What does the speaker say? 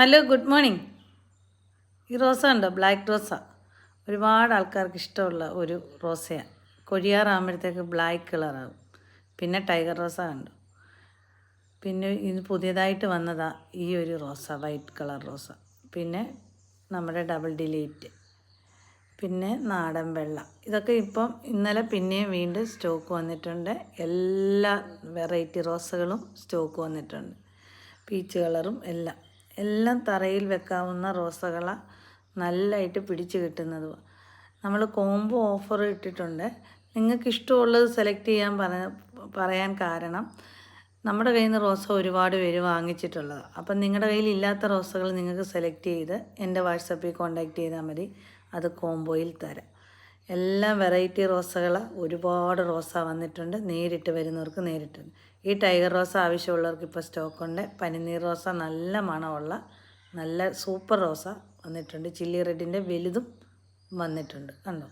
Hello good morning. ഈ റോസ ഉണ്ടോ black റോസ. ഒരുപാട് ആൾക്കാർക്ക് ഇഷ്ടമുള്ള ഒരു റോസയാണ്. കൊഴിയാറാകുമ്പോഴത്തേക്ക് ബ്ലാക്ക് കളറാകും. പിന്നെ ടൈഗർ റോസ ഉണ്ട് പിന്നെ ഇത് പുതിയതായിട്ട് വന്നതാ ഈ ഒരു റോസ വൈറ്റ് കളർ റോസ. പിന്നെ നമ്മുടെ ഡബിൾ ഡിലീറ്റ്. പിന്നെ നാടൻ വെള്ള. ഇതൊക്കെ ഇപ്പം ഇന്നലെ പിന്നെയും വീണ്ടും സ്റ്റോക്ക് വന്നിട്ടുണ്ട്. എല്ലാ വെറൈറ്റി റോസകളും സ്റ്റോക്ക് വന്നിട്ടുണ്ട്. പീച്ച് കളറും എല്ലാം. എല്ലാം തറയിൽ വെക്കാവുന്ന റോസകള നല്ലതായിട്ട് പിടിച്ച് കിട്ടുന്നത്. നമ്മൾ കോംബോ ഓഫർ ഇട്ടിട്ടുണ്ട്. നിങ്ങൾക്ക് ഇഷ്ടമുള്ളത് സെലക്ട് ചെയ്യാൻ പറയാൻ കാരണം നമ്മുടെ കയ്യിൽ നിന്ന് റോസ ഒരുപാട് പേര് വാങ്ങിച്ചിട്ടുള്ളത്. അപ്പം നിങ്ങളുടെ കയ്യിൽ ഇല്ലാത്ത റോസകൾ നിങ്ങൾക്ക് സെലക്ട് ചെയ്ത് എന്റെ വാട്സപ്പിൽ കോൺടാക്റ്റ് ചെയ്താൽ മതി. അത് കോംബോയിൽ തരാം. എല്ലാ വെറൈറ്റി റോസകൾ ഒരുപാട് റോസ വന്നിട്ടുണ്ട്. നേരിട്ട് വരുന്നവർക്ക് നേരിട്ട് ഈ ടൈഗർ റോസ ആവശ്യമുള്ളവർക്ക് ഇപ്പോൾ സ്റ്റോക്കുണ്ട്. പനിനീർ റോസ നല്ല മണമുള്ള നല്ല സൂപ്പർ റോസ വന്നിട്ടുണ്ട്. ചില്ലി റെഡിന്റെ വലുതും വന്നിട്ടുണ്ട്. കണ്ടോ?